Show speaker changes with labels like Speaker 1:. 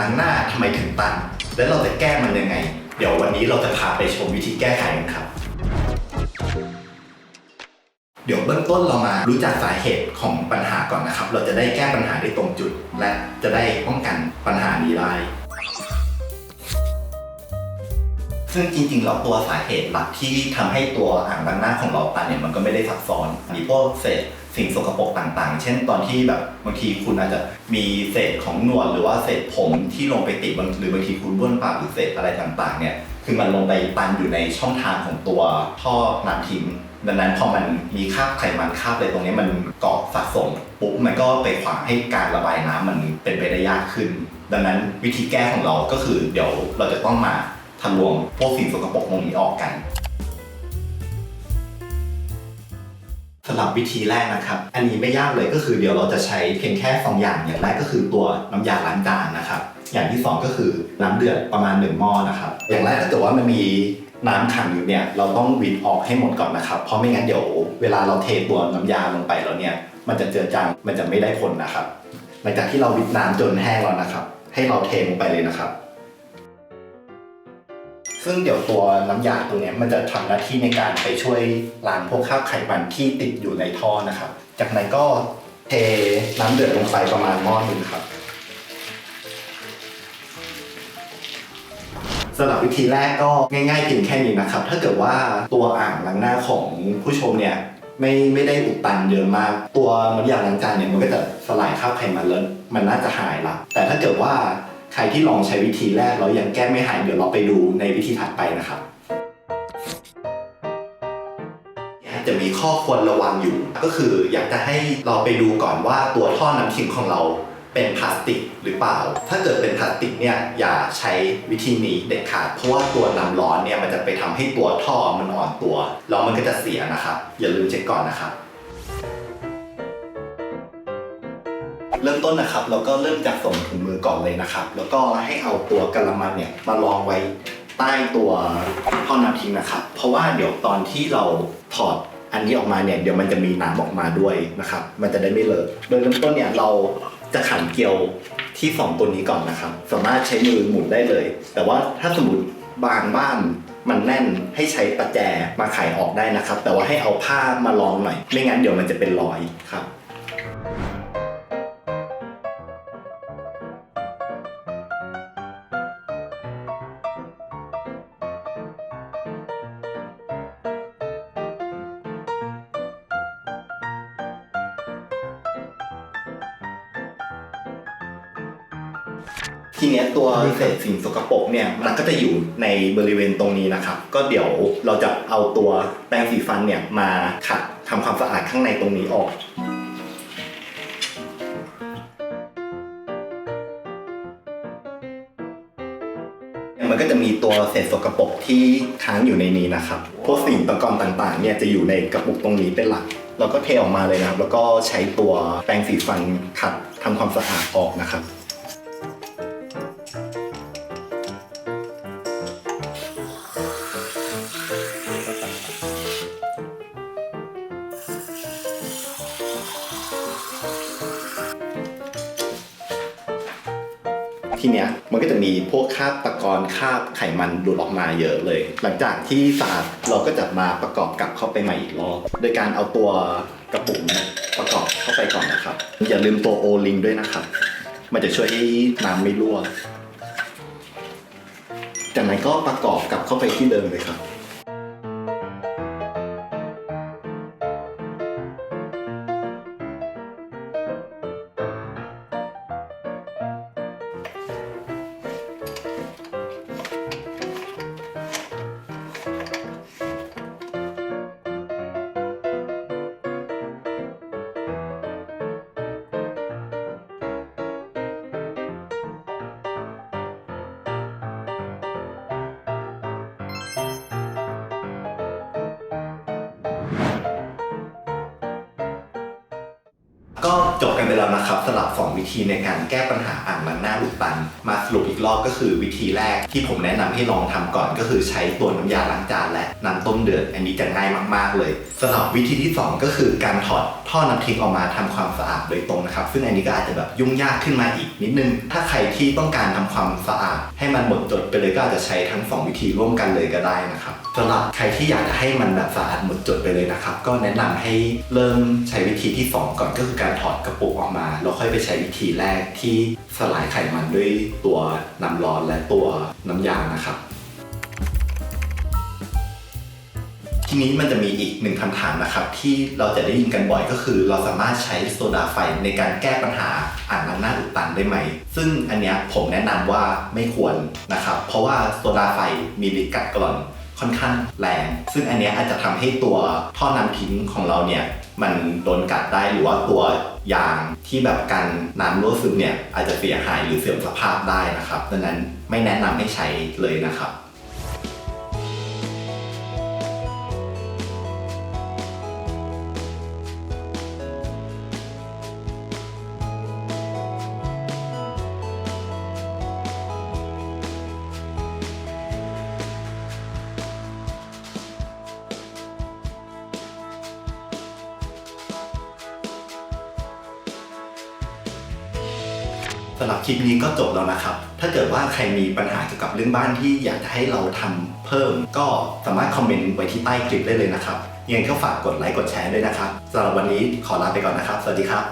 Speaker 1: ล้างหน้าทำไมถึงตัน และเราจะแก้มันยังไง เดี๋ยววันนี้เราจะพาไปชมวิธีแก้ไขกันครับ เดี๋ยวเบื้องต้นเรามารู้จักสาเหตุของปัญหาก่อนนะครับ เราจะได้แก้ปัญหาได้ตรงจุด และจะได้ป้องกันปัญหานี้ได้ ซึ่งจริงๆแล้วตัวสาเหตุหลักที่ทำให้ตัวอ่างล้างหน้าของเราตันเนี่ยมันก็ไม่ได้ซับซ้อนมีพวกเศษสิ่งสกปรกต่างๆ เช่นตอนที่แบบบางทีคุณอาจจะมีเศษของหนวดหรือว่าเศษผมที่ลงไปติดบางหรือบางทีคุณบ้วนปากหรือเศษอะไรต่างๆเนี่ยคือมันลงไปตันอยู่ในช่องทางของตัวท่อน้ำทิ้งดังนั้นพอมันมีคราบไขมันคราบอะไรตรงนี้มันเกาะสะสมปุ๊บมันก็ไปขวางให้การระบายน้ำมันเป็นไปได้ยากขึ้น ดังนั้นวิธีแก้ของเราก็คือเดี๋ยวเราจะต้องมา ทะลวงพวกสิ่งสกปรกตรงนี้ออกกันสำหรับวิธีแรกนะครับ อันนี้ไม่ยากเลยก็คือเดี๋ยวเราจะใช้เพียงแค่สองอย่างอย่างแรกก็คือตัวน้ำยาล้างจานนะครับ อย่างที่สองก็คือน้ำเดือดประมาณหนึ่งหม้อนะครับ อย่างแรกถ้าเกิดว่ามันมีน้ำขังอยู่เนี่ยเราต้องวิดออกให้หมดก่อนนะครับ เพราะไม่งั้นเดี๋ยวเวลาเราเทตัวน้ำยาลงไปแล้วเนี่ย มันจะเจือจางมันจะไม่ได้ผลนะครับ หลังจากที่เราวิดน้ำจนแห้งแล้วนะครับ ให้เราเทลงไปเลยนะครับ ซึ่งเดี๋ยวตัวน้ำยาตัวเนี้ยมันจะทำหน้าที่ในการไปช่วยล้างพวกคราบไขมันที่ติดอยู่ในท่อนะครับ จากนั้นก็เทน้ำเดือดลงไปประมาณหม้อหนึ่งครับสำหรับวิธีแรกก็ง่ายๆเพียงแค่นี้นะครับ ถ้าเกิดว่าตัวอ่างล้างหน้าของผู้ชมเนี่ยไม่ไม่ได้อุดตันเยอะมาก ตัวน้ำยาล้างจานเนี่ยมันก็จะสลายคราบไขมันแล้วมันน่าจะหายละแต่ถ้าเกิดว่า ใครที่ลองใช้วิธีแรกแล้วยังแก้ไม่หายเดี๋ยวเราไปดูในวิธีถัดไปนะครับจะมีข้อควรระวังอยู่ ก็คืออยากจะให้เราไปดูก่อนว่าตัวท่อน้ำทิ้งของเราเป็นพลาสติกหรือเปล่า ถ้าเกิดเป็นพลาสติกเนี่ยอย่าใช้วิธีนี้เด็ดขาด เพราะว่าตัวน้ำร้อนเนี่ยมันจะไปทำให้ตัวท่อมันอ่อนตัวแล้วมันก็จะเสียนะครับ อย่าลืมเช็คก่อนนะครับ เริ่มต้นนะครับ เราก็เริ่มจากส่งถุงมือก่อนเลยนะครับ แล้วก็ให้เอาตัวกระมังเนี่ยมาลองไว้ใต้ตัวท่อน้ำทิ้งนะครับ เพราะว่าเดี๋ยวตอนที่เราถอดอันนี้ออกมาเนี่ยเดี๋ยวมันจะมีน้ำออกมาด้วยนะครับ มันจะได้ไม่เลอะโดยเริ่มต้นเนี่ยเราจะขันเกลียวที่สองตัวนี้ก่อนนะครับ สามารถใช้มือหมุนได้เลย แต่ว่าถ้าสมมติบางบ้านมันแน่นให้ใช้ประแจมาไขออกได้นะครับ แต่ว่าให้เอาผ้ามารองหน่อย ไม่งั้นเดี๋ยวมันจะเป็นรอยครับ ทีเนี้ยตัวเศษสิ่งสกปรกเนี่ยมันก็จะอยู่ในบริเวณตรงนี้นะครับ ก็เดี๋ยวเราจะเอาตัวแปรงสีฟันเนี่ยมาขัดทำความสะอาดข้างในตรงนี้ออกมันก็จะมีตัวเศษสกปรกที่ค้างอยู่ในนี้นะครับ พวกสิ่งตะกอนต่างๆ เนี่ยจะอยู่ในกระปุกตรงนี้เป็นหลัก เราก็เทออกมาเลยนะครับ แล้วก็ใช้ตัวแปรงสีฟันขัดทำความสะอาดออกนะครับ ทีเนี้ยมันก็จะมีพวกคราบตะกอนคราบไขมันหลุดออกมาเยอะเลย หลังจากที่สะอาดเราก็จะมาประกอบกลับเข้าไปใหม่อีกรอบโดยการเอาตัวกระปุกเนี่ยประกอบเข้าไปก่อนนะครับ อย่าลืมตัวโอลิงด้วยนะครับ มันจะช่วยให้น้ำไม่รั่วจากนั้นก็ประกอบกลับเข้าไปที่เดิมเลยครับ ก็จบกันไปแล้วนะครับสำหรับ 2 วิธีในการแก้ปัญหาอ่างล้างหน้าอุดตัน มาสรุปอีกรอบก็คือวิธีแรกที่ผมแนะนำให้ลองทำก่อนก็คือใช้ตัวน้ำยาล้างจานและน้ำต้มเดือด อันนี้จะง่ายมากๆเลยสำหรับวิธีที่ 2 ก็คือการถอดท่อน้ำทิ้งออกมาทำความสะอาดโดยตรงนะครับ ซึ่งอันนี้ก็อาจจะแบบยุ่งยากขึ้นมาอีกนิดนึง ถ้าใครที่ต้องการทำความสะอาด ให้มันหมดจดไปเลยก็อาจจะใช้ทั้ง 2 วิธีร่วมกันเลยก็ได้นะครับสำหรับใครที่อยากจะให้มันแบบสะอาดหมดจดไปเลยนะครับ ก็แนะนำให้เริ่มใช้วิธีที่ 2 ก่อนก็คือการถอดกระปุกออกมาแล้วค่อยไปใช้วิธีแรกที่สลายไขมันด้วยตัวน้ำร้อนและตัวน้ำยานะครับ นี้มันจะมีอีกหนึ่งคำถามนะครับ ที่เราจะได้ยินกันบ่อยก็คือ เราสามารถใช้โซดาไฟในการแก้ปัญหาอ่างล้างหน้าอุดตันได้ไหม ซึ่งอันเนี้ยผมแนะนำว่าไม่ควรนะครับ เพราะว่าโซดาไฟมีฤทธิ์กัดกร่อนค่อนข้างแรง ซึ่งอันเนี้ยอาจจะทำให้ตัวท่อน้ำทิ้งของเราเนี่ยมันโดนกัดได้หรือว่าตัวยางที่แบบกันน้ำรั่วซึมเนี่ยอาจจะเสียหายหรือเสื่อมสภาพได้นะครับ ดังนั้นไม่แนะนำให้ใช้เลยนะครับ สำหรับคลิปนี้ก็จบแล้วนะครับ ถ้าเกิดว่าใครมีปัญหาเกี่ยวกับเรื่องบ้านที่อยากจะให้เราทำเพิ่ม ก็สามารถคอมเมนต์ไว้ที่ใต้คลิปได้เลยนะครับยังไงก็ฝากกดไลค์กดแชร์ด้วยนะครับสำหรับวันนี้ขอลาไปก่อนนะครับ สวัสดีครับ